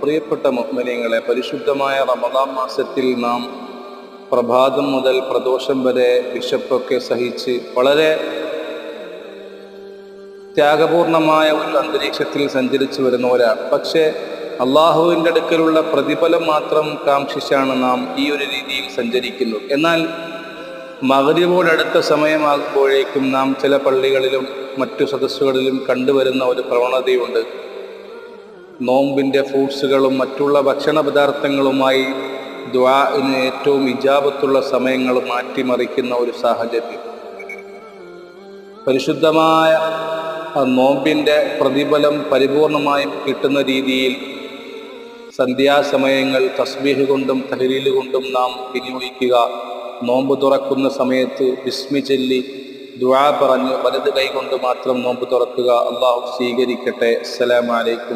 പ്രിയപ്പെട്ട മുഹ്മനീങ്ങളെ പരിശുദ്ധമായ റമദാം മാസത്തിൽ നാം പ്രഭാതം മുതൽ പ്രദോഷം വരെ വിശപ്പൊക്കെ സഹിച്ച് വളരെ ത്യാഗപൂർണമായ ഒരു അന്തരീക്ഷത്തിൽ സഞ്ചരിച്ചു വരുന്നവരാണ്. പക്ഷേ അള്ളാഹുവിന്റെ അടുക്കലുള്ള പ്രതിഫലം മാത്രം കാംക്ഷിച്ചാണ് നാം ഈ ഒരു രീതിയിൽ സഞ്ചരിക്കുന്നത് എന്നാൽ മകരിവോടടുത്ത സമയമാകുമ്പോഴേക്കും നാം ചില പള്ളികളിലും മറ്റു സദസ്സുകളിലും കണ്ടുവരുന്ന ഒരു പ്രവണതയുണ്ട്. നോമ്പിന്റെ ഫ്രൂട്ട്സുകളും മറ്റുള്ള ഭക്ഷണ പദാർത്ഥങ്ങളുമായി ദ്വാന് ഏറ്റവും ഇജാപത്തുള്ള സമയങ്ങൾ മാറ്റിമറിക്കുന്ന ഒരു സാഹചര്യം. പരിശുദ്ധമായ നോമ്പിന്റെ പ്രതിഫലം പരിപൂർണമായും കിട്ടുന്ന രീതിയിൽ സന്ധ്യാസമയങ്ങൾ തസ്ബീഹ് കൊണ്ടും തഹലീൽ കൊണ്ടും നാം വിനിയോഗിക്കുക. നോമ്പ് തുറക്കുന്ന സമയത്ത് വിസ്മി ചൊല്ലി ദുആ പറഞ്ഞ് വലത് കൈ കൊണ്ട് മാത്രം നോമ്പ് തുറക്കുക. അള്ളാഹു സ്വീകരിക്കട്ടെ. അസ്സലാമലൈക്കും